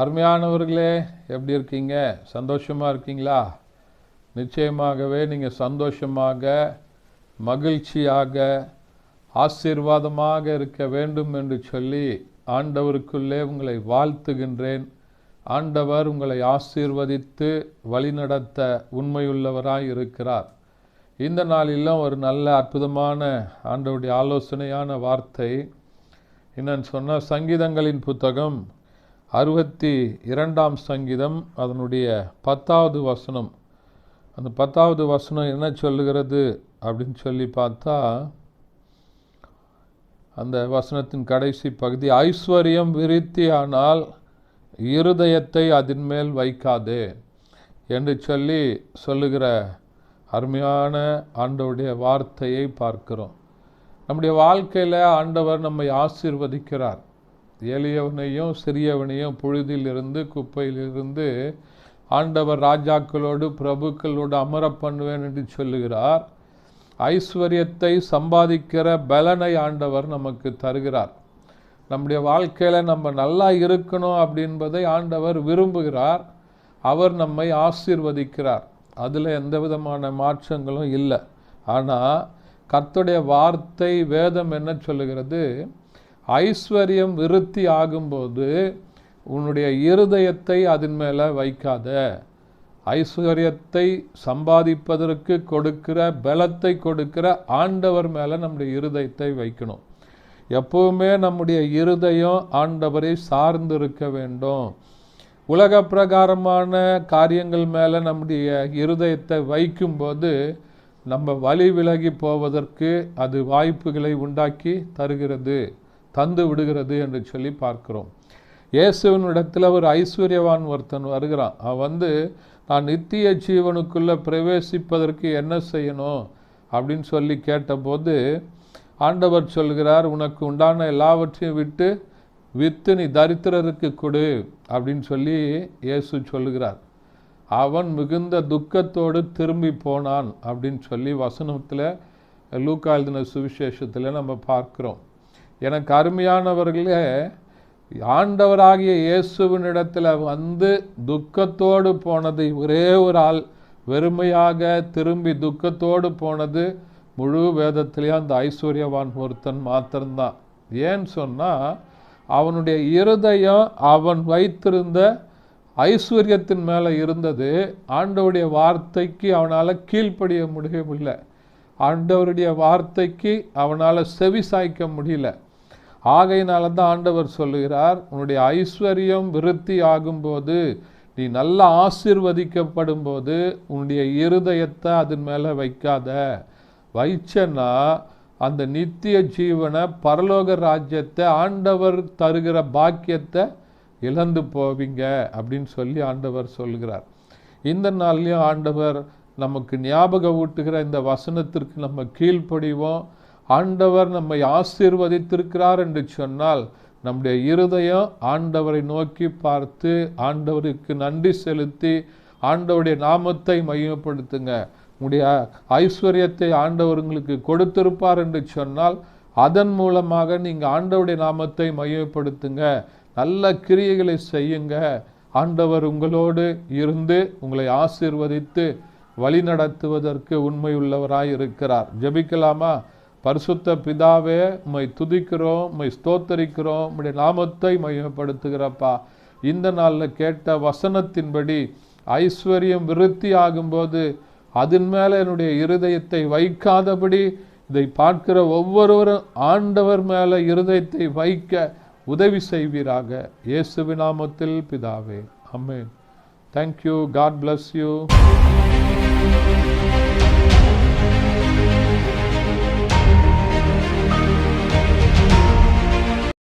அருமையானவர்களே எப்படி இருக்கீங்க? சந்தோஷமாக இருக்கீங்களா? நிச்சயமாகவே நீங்கள் சந்தோஷமாக மகிழ்ச்சியாக ஆசீர்வாதமாக இருக்க வேண்டும் என்று சொல்லி ஆண்டவருக்குள்ளே உங்களை வாழ்த்துகின்றேன். ஆண்டவர் உங்களை ஆசீர்வதித்து வழிநடத்த உண்மையுள்ளவராய் இருக்கிறார். இந்த நாளிலும் ஒரு நல்ல அற்புதமான ஆண்டவருடைய ஆலோசனையான வார்த்தை என்னன்னு சொன்னால் சங்கீதங்களின் புத்தகம் அறுபத்தி இரண்டாம் சங்கீதம் அதனுடைய பத்தாவது வசனம். அந்த பத்தாவது வசனம் என்ன சொல்லுகிறது அப்படின்னு சொல்லி பார்த்தா அந்த வசனத்தின் கடைசி பகுதி ஐஸ்வர்யம் விருத்தியானால் இருதயத்தை அதன் மேல் வைக்காதே என்று சொல்லி சொல்லுகிற அருமையான ஆண்டவருடைய வார்த்தையை பார்க்கிறோம். நம்முடைய வாழ்க்கையில் ஆண்டவர் நம்மை ஆசீர்வதிக்கிறார். எளியவனையும் சிறியவனையும் புழுதியிலிருந்து குப்பையிலிருந்து ஆண்டவர் ராஜாக்களோடு பிரபுக்களோடு அமர பண்ணுவேன் என்று சொல்லுகிறார். ஐஸ்வர்யத்தை சம்பாதிக்கிற பலனை ஆண்டவர் நமக்கு தருகிறார். நம்முடைய வாழ்க்கையில் நம்ம நல்லா இருக்கணும் அப்படின்பதை ஆண்டவர் விரும்புகிறார். அவர் நம்மை ஆசீர்வதிக்கிறார். அதில் எந்த விதமான மாற்றங்களும் இல்லை. ஆனால் கர்த்தருடைய வார்த்தை வேதம் என்ன சொல்லுகிறது? ஐஸ்வர்யம் விருத்தி ஆகும்போது உன்னுடைய இருதயத்தை அதன் மேலே வைக்காத. ஐஸ்வர்யத்தை சம்பாதிப்பதற்கு கொடுக்கிற பலத்தை கொடுக்கிற ஆண்டவர் மேலே நம்முடைய இருதயத்தை வைக்கணும். எப்பவுமே நம்முடைய இருதயம் ஆண்டவரை சார்ந்து இருக்க வேண்டும். உலக பிரகாரமான காரியங்கள் மேலே நம்முடைய இருதயத்தை வைக்கும்போது நம்ம வழி விலகி போவதற்கு அது வாய்ப்புகளை உண்டாக்கி தருகிறது. தந்து விடுகிறது என்று சொல்லி பார்க்கிறோம். இயேசுவனிடத்தில் ஒரு ஐஸ்வர்யவான் ஒருத்தன் வருகிறான். அவன் வந்து நான் நித்திய ஜீவனுக்குள்ளே பிரவேசிப்பதற்கு என்ன செய்யணும்? அப்படின்னு சொல்லி கேட்டபோது ஆண்டவர் சொல்கிறார் உனக்கு உண்டான எல்லாவற்றையும் விட்டு வித்து நீ தரித்திரருக்கு கொடு அப்படின்னு சொல்லி இயேசு சொல்லுகிறார் அவன் மிகுந்த துக்கத்தோடு திரும்பி போனான் அப்படின்னு சொல்லி வசனத்தில் லூக்கா எழுதின சுவிசேஷத்தில் நம்ம பார்க்குறோம். எனக்கு அருமையானவர்களே ஆண்டவராகிய இயேசுவினிடத்தில் வந்து துக்கத்தோடு போனது ஒரே ஒரு ஆள் வெறுமையாக திரும்பி துக்கத்தோடு போனது முழு வேதத்திலேயே அந்த ஐஸ்வர்யவான் ஒருத்தன் மாத்திரம்தான். ஏன்னு சொன்னால் அவனுடைய இருதயம் அவன் வைத்திருந்த ஐஸ்வர்யத்தின் மேலே இருந்தது. ஆண்டவருடைய வார்த்தைக்கு அவனால் கீழ்ப்படிய முடியவில்லை. ஆண்டவருடைய வார்த்தைக்கு அவனால் செவி சாய்க்க முடியல. ஆகையினால தான் ஆண்டவர் சொல்லுகிறார் உன்னுடைய ஐஸ்வர்யம் விருத்தி ஆகும்போது நீ நல்லா ஆசிர்வதிக்கப்படும் போது உன்னுடைய இருதயத்தை அதன் மேலே வைக்காத. வைச்சன்னா அந்த நித்திய ஜீவனை பரலோக ராஜ்யத்தை ஆண்டவர் தருகிற பாக்கியத்தை இழந்து போவீங்க அப்படின்னு சொல்லி ஆண்டவர் சொல்கிறார் இந்த நாள்லேயும் ஆண்டவர் நமக்கு ஞாபக ஊட்டுகிற இந்த வசனத்திற்கு நம்ம கீழ்ப்படிவோம். ஆண்டவர் நம்மை ஆசீர்வதித்திருக்கிறார் என்று சொன்னால் நம்முடைய இருதயம் ஆண்டவரை நோக்கி பார்த்து ஆண்டவருக்கு நன்றி செலுத்தி ஆண்டவருடைய நாமத்தை மையப்படுத்துங்க உங்களுடைய ஐஸ்வர்யத்தை ஆண்டவர் உங்களுக்கு கொடுத்திருப்பார் என்று சொன்னால் அதன் மூலமாக நீங்கள் ஆண்டவருடைய நாமத்தை மையப்படுத்துங்க நல்ல கிரியைகளை செய்யுங்க. ஆண்டவர் உங்களோடு இருந்து உங்களை ஆசீர்வதித்து வழி நடத்துவதற்கு உண்மையுள்ளவராய் இருக்கிறார் ஜெபிக்கலாமா? பரிசுத்த பிதாவே உம்மை துதிக்கிறோம் உம்மை ஸ்தோத்தரிக்கிறோம் உம்முடைய நாமத்தை மையப்படுத்துகிறப்பா இந்த நாளில் கேட்ட வசனத்தின்படி ஐஸ்வர்யம் விருத்தி ஆகும்போது அதன் மேலே என்னுடைய இருதயத்தை வைக்காதபடி இதை பார்க்கிற ஒவ்வொருவரும் ஆண்டவர் மேலே இருதயத்தை வைக்க உதவி செய்வீராக. இயேசுவி நாமத்தில் பிதாவே. Amen thank you God bless you